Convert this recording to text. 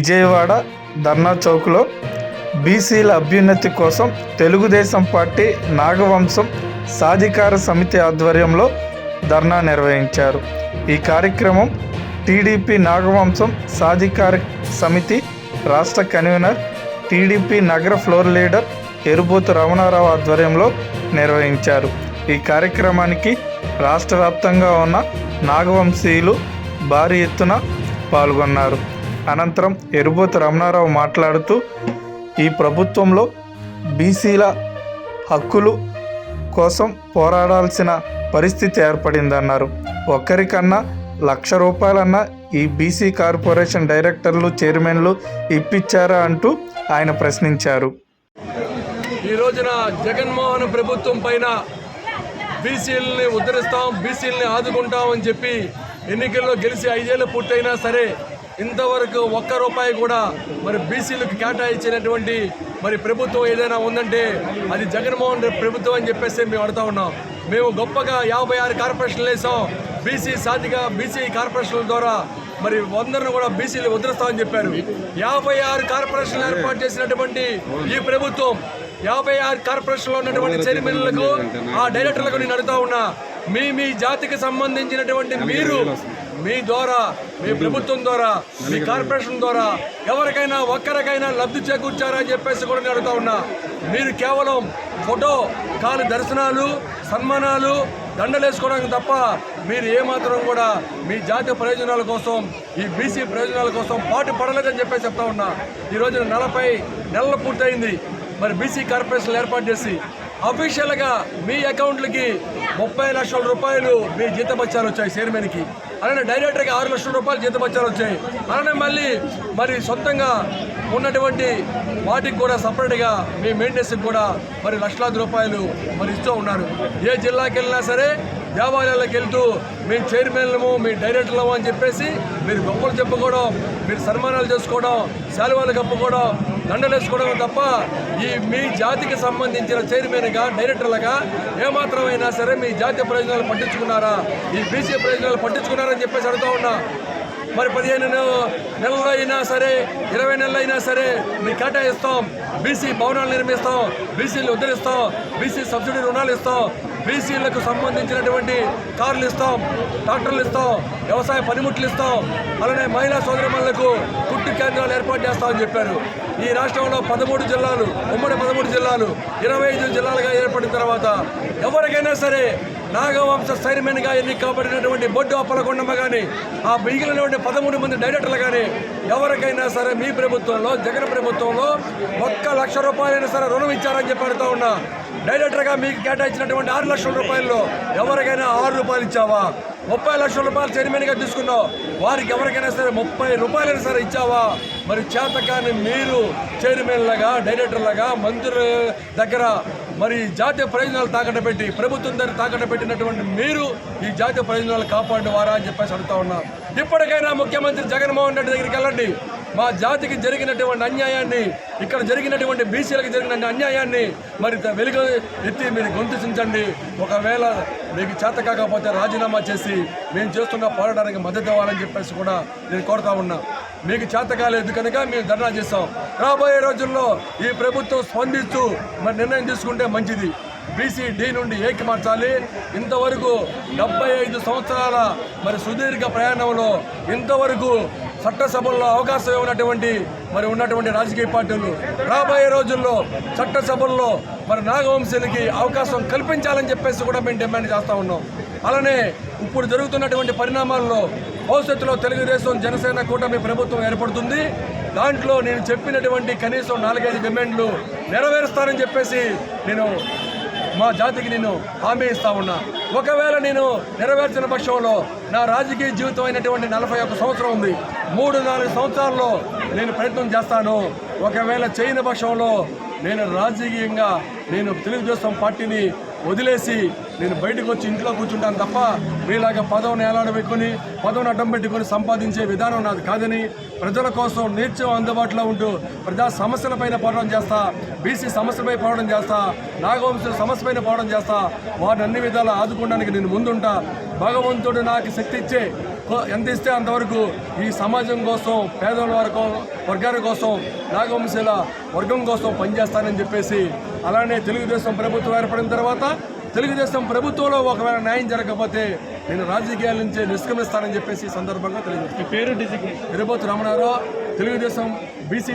విజయవాడ ధర్నా చౌక్లో బీసీల అభ్యున్నతి కోసం తెలుగుదేశం పార్టీ నాగవంశం సాధికార సమితి ఆధ్వర్యంలో ధర్నా నిర్వహించారు. ఈ కార్యక్రమం టీడీపీ నాగవంశం సాధికార సమితి రాష్ట్ర కన్వీనర్ టీడీపీ నగర ఫ్లోర్ లీడర్ ఎరుబోతు రమణారావు ఆధ్వర్యంలో నిర్వహించారు. ఈ కార్యక్రమానికి రాష్ట్ర వ్యాప్తంగా ఉన్న నాగవంశీయులు భారీ ఎత్తున పాల్గొన్నారు. అనంతరం ఎరుబోతు రమణారావు మాట్లాడుతూ ఈ ప్రభుత్వంలో బీసీల హక్కులు కోసం పోరాడాల్సిన పరిస్థితి ఏర్పడిందన్నారు. ఒక్కరికన్నా లక్ష రూపాయలన్నా ఈ బీసీ కార్పొరేషన్ డైరెక్టర్లు చైర్మన్లు ఇప్పించారా అంటూ ఆయన ప్రశ్నించారు. ఈ రోజున జగన్మోహన్ ప్రభుత్వం పైన బీసీలని ఉద్ధరిస్తాం బీసీలని ఆదుకుంటాం అని చెప్పి ఎన్నికల్లో గెలిచి ఐదేళ్ళు పూర్తయినా సరే ఇంతవరకు ఒక్క రూపాయి కూడా మరి బీసీలకు కేటాయించినటువంటి మరి ప్రభుత్వం ఏదైనా ఉందంటే అది జగన్మోహన్ రెడ్డి ప్రభుత్వం అని చెప్పేసి మేము అడుగుతా ఉన్నాం. మేము గొప్పగా యాభై ఆరు కార్పొరేషన్లు వేసాం. బీసీ సాధిగా బీసీ కార్పొరేషన్ల ద్వారా మరి అందరిని కూడా బీసీలు వదిలిస్తామని చెప్పారు. యాభై ఆరు కార్పొరేషన్లు ఏర్పాటు చేసినటువంటి ఈ ప్రభుత్వం యాభై ఆరు కార్పొరేషన్లో ఉన్నటువంటి చైర్మన్లకు ఆ డైరెక్టర్లకు నేను అడుగుతా ఉన్నా. మీ మీ జాతికి సంబంధించినటువంటి మీరు మీ ద్వారా మీ ప్రభుత్వం ద్వారా మీ కార్పొరేషన్ ద్వారా ఎవరికైనా ఒక్కరికైనా లబ్ధి చేకూర్చారా అని చెప్పేసి కూడా నేను అడుగుతా ఉన్నా. మీరు కేవలం ఫోటో కాలు దర్శనాలు సన్మానాలు దండలేసుకోవడానికి తప్ప మీరు ఏమాత్రం కూడా మీ జాతీయ ప్రయోజనాల కోసం ఈ బీసీ ప్రయోజనాల కోసం పాటు పడలేదని చెప్పేసి చెప్తా ఉన్నా. ఈ రోజున నలభై నెలలు పూర్తయింది. మరి బీసీ కార్పొరేషన్లు ఏర్పాటు చేసి అఫీషియల్గా మీ అకౌంట్లకి ముప్పై లక్షల రూపాయలు మీ జీతబత్యాలు వచ్చాయి చైర్మన్కి. అలానే డైరెక్టర్కి ఆరు లక్షల రూపాయలు జీతబత్యాలు వచ్చాయి. అలానే మళ్ళీ మరి సొంతంగా ఉన్నటువంటి వాటికి కూడా సపరేట్గా మీ మెయింటెనెన్స్కి కూడా మరి లక్షలాది రూపాయలు మరి ఇస్తూ ఉన్నారు. ఏ జిల్లాకి వెళ్ళినా సరే దేవాలయాలకు వెళ్తూ మీ చైర్మన్లము మీ డైరెక్టర్లము అని చెప్పేసి మీరు గొప్పలు చెప్పుకోవడం మీరు సన్మానాలు చేసుకోవడం శాలువాలు కప్పుకోవడం దండలేసుకోవడం తప్ప ఈ మీ జాతికి సంబంధించిన చైర్మన్గా డైరెక్టర్లుగా ఏమాత్రమైనా సరే మీ జాతీయ ప్రయోజనాలు పట్టించుకున్నారా? ఈ బీసీ ప్రయోజనాలు పట్టించుకున్నారని చెప్పేసి అడుగుతా ఉన్నా. మరి పదిహేను నెలలు అయినా సరే ఇరవై నెలలు అయినా సరే మీ కేటాయిస్తాం బీసీ భవనాలు నిర్మిస్తాం బీసీలు ఉద్ధరిస్తాం బీసీ సబ్సిడీ రుణాలు ఇస్తాం. బీసీలకు సంబంధించినటువంటి కార్లు ఇస్తాం ట్రాక్టర్లు ఇస్తాం వ్యవసాయ పనిముట్లు ఇస్తాం. అలానే మహిళా సోదరిమణులకు కుట్టు కేంద్రాలు ఏర్పాటు చేస్తామని చెప్పారు. ఈ రాష్ట్రంలో పదమూడు జిల్లాలు ఉమ్మడి పదమూడు జిల్లాలు ఇరవై ఐదు జిల్లాలుగా ఏర్పడిన తర్వాత ఎవరికైనా సరే నాగవంశ చైర్మన్గా ఎన్నిక కాబడినటువంటి బొడ్డు అప్పలకొండమ్మ కానీ ఆ మిగిలినటువంటి పదమూడు మంది డైరెక్టర్లు కానీ ఎవరికైనా సరే మీ ప్రభుత్వంలో జగన్ ప్రభుత్వంలో ఒక్క లక్ష రూపాయలైనా సరే రుణం ఇచ్చారని చెప్పి అడుగుతా ఉన్నా. డైరెక్టర్గా మీకు కేటాయించినటువంటి ఆరు లక్షల రూపాయల్లో ఎవరికైనా ఆరు రూపాయలు ఇచ్చావా? ముప్పై లక్షల రూపాయలు చైర్మన్గా తీసుకున్నావు. వారికి ఎవరికైనా సరే ముప్పై రూపాయలైనా సరే ఇచ్చావా? మరి చేతకాని మీరు చైర్మన్లుగా డైరెక్టర్లుగా మంత్రుల దగ్గర మరి జాతీయ ప్రయోజనాలు తాకట్టు పెట్టి ప్రభుత్వం దగ్గర తాకట్టు పెట్టినటువంటి మీరు ఈ జాతీయ ప్రయోజనాలు కాపాడిన వారా అని చెప్పేసి అడుగుతా ఉన్నాం. ఇప్పటికైనా ముఖ్యమంత్రి జగన్మోహన్ రెడ్డి దగ్గరికి వెళ్ళండి. మా జాతికి జరిగినటువంటి అన్యాయాన్ని ఇక్కడ జరిగినటువంటి బీసీలకు జరిగిన అన్యాయాన్ని మరి వెలుగు ఎత్తి మీరు గొంతుంచండి ఒకవేళ మీకు చేత కాకపోతే రాజీనామా చేసి మేము చేస్తున్న పోరాటానికి మద్దతు ఇవ్వాలని చెప్పేసి కూడా నేను కోరుతా ఉన్నా. మీకు చేత కాలేదు కనుక మేము ధర్నా చేస్తాం. రాబోయే రోజుల్లో ఈ ప్రభుత్వం స్పందిస్తూ మరి నిర్ణయం తీసుకుంటే మంచిది. బీసీ డి నుండి ఏకి మార్చాలి? ఇంతవరకు డెబ్బై ఐదు సంవత్సరాల మరి సుదీర్ఘ ప్రయాణంలో ఇంతవరకు చట్టసభల్లో అవకాశం ఉన్నటువంటి మరి ఉన్నటువంటి రాజకీయ పార్టీలు రాబోయే రోజుల్లో చట్టసభల్లో మరి నాగవంశీలకి అవకాశం కల్పించాలని చెప్పేసి కూడా మేము డిమాండ్ చేస్తూ ఉన్నాం. అలానే ఇప్పుడు జరుగుతున్నటువంటి పరిణామాల్లో భవిష్యత్తులో తెలుగుదేశం జనసేన కూటమి ప్రభుత్వం ఏర్పడుతుంది. దాంట్లో నేను చెప్పినటువంటి కనీసం నాలుగైదు డిమాండ్లు నెరవేరుస్తానని చెప్పేసి నేను మా జాతికి నేను హామీ ఇస్తా ఉన్నా. ఒకవేళ నేను నెరవేర్చిన పక్షంలో నా రాజకీయ జీవితం అయినటువంటి నలభై ఒక్క సంవత్సరం ఉంది. మూడు నాలుగు సంవత్సరాల్లో నేను ప్రయత్నం చేస్తాను. ఒకవేళ చేయని పక్షంలో నేను రాజకీయంగా నేను తెలుగుదేశం పార్టీని వదిలేసి నేను బయటకు వచ్చి ఇంట్లో కూర్చుంటాను తప్ప మీలాగా పదవిని ఏలాడబెట్టుకుని పదవిని అడ్డం పెట్టుకుని సంపాదించే విధానం నాది కాదని ప్రజల కోసం నిత్యం అందుబాటులో ఉంటూ ప్రజా సమస్యలపైన పోరాటం చేస్తా బీసీ సమస్యలపై పోరాటం చేస్తా నాగవంశ సమస్యపైన పోరాటం చేస్తా వారిని అన్ని విధాలా ఆదుకోవడానికి నేను ముందుంటా. భగవంతుడు నాకు శక్తి ఇచ్చే ఎంత ఇస్తే అంతవరకు ఈ సమాజం కోసం పేదల వరకు వర్గాల కోసం నాగవంశీల వర్గం కోసం పనిచేస్తానని చెప్పేసి అలానే తెలుగుదేశం ప్రభుత్వం ఏర్పడిన తర్వాత తెలుగుదేశం ప్రభుత్వంలో ఒకవేళ న్యాయం జరగకపోతే నేను రాజకీయాల నుంచి నిష్క్రమిస్తానని చెప్పేసి సందర్భంగా తెలియజేస్తాను పేరు తిరుపతి రమణారావు తెలుగుదేశం బీసీ